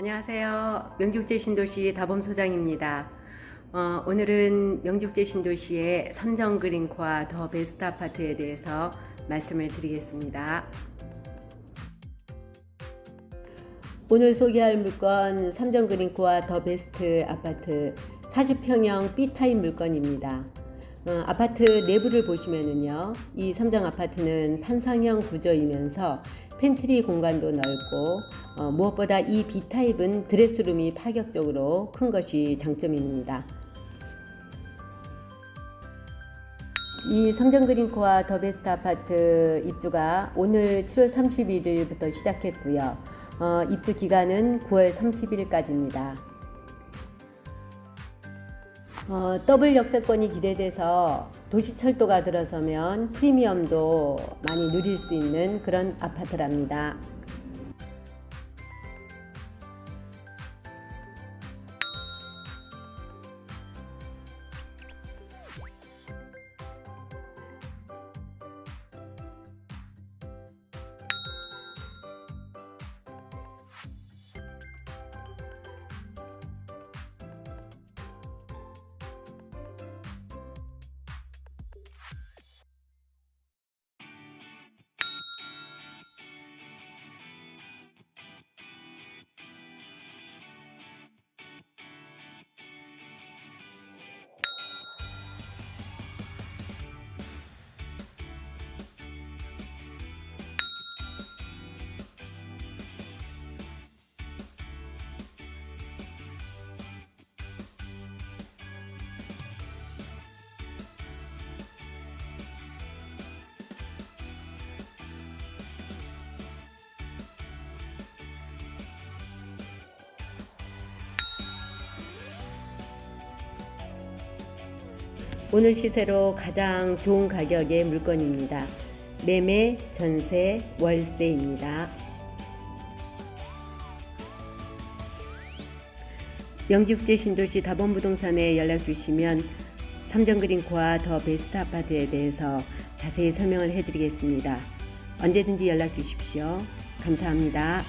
안녕하세요. 명죽제 신도시 다범 소장입니다. 어, 오늘은 명죽제 신도시의 삼정 그린코아 더 베스트 아파트에 대해서 말씀을 드리겠습니다. 오늘 소개할 물건 삼정 그린코아 더 베스트 아파트 40평형 B타입 물건입니다. 어, 아파트 내부를 보시면은요, 이 삼정 아파트는 판상형 구조이면서 팬트리 공간도 넓고 어, 무엇보다 이 B타입은 드레스룸이 파격적으로 큰 것이 장점입니다. 이 삼정그린코아 더베스트 아파트 입주가 오늘 7월 31일부터 시작했고요. 어, 입주 기간은 9월 30일까지입니다. 어, 더블 역세권이 기대돼서 도시철도가 들어서면 프리미엄도 많이 누릴 수 있는 그런 아파트랍니다. 오늘 시세로 가장 좋은 가격의 물건입니다. 매매, 전세, 월세입니다. 영직제 신도시 다본부동산에 연락 주시면 삼정그린코아 더 베스트 아파트에 대해서 자세히 설명을 해드리겠습니다. 언제든지 연락 주십시오. 감사합니다.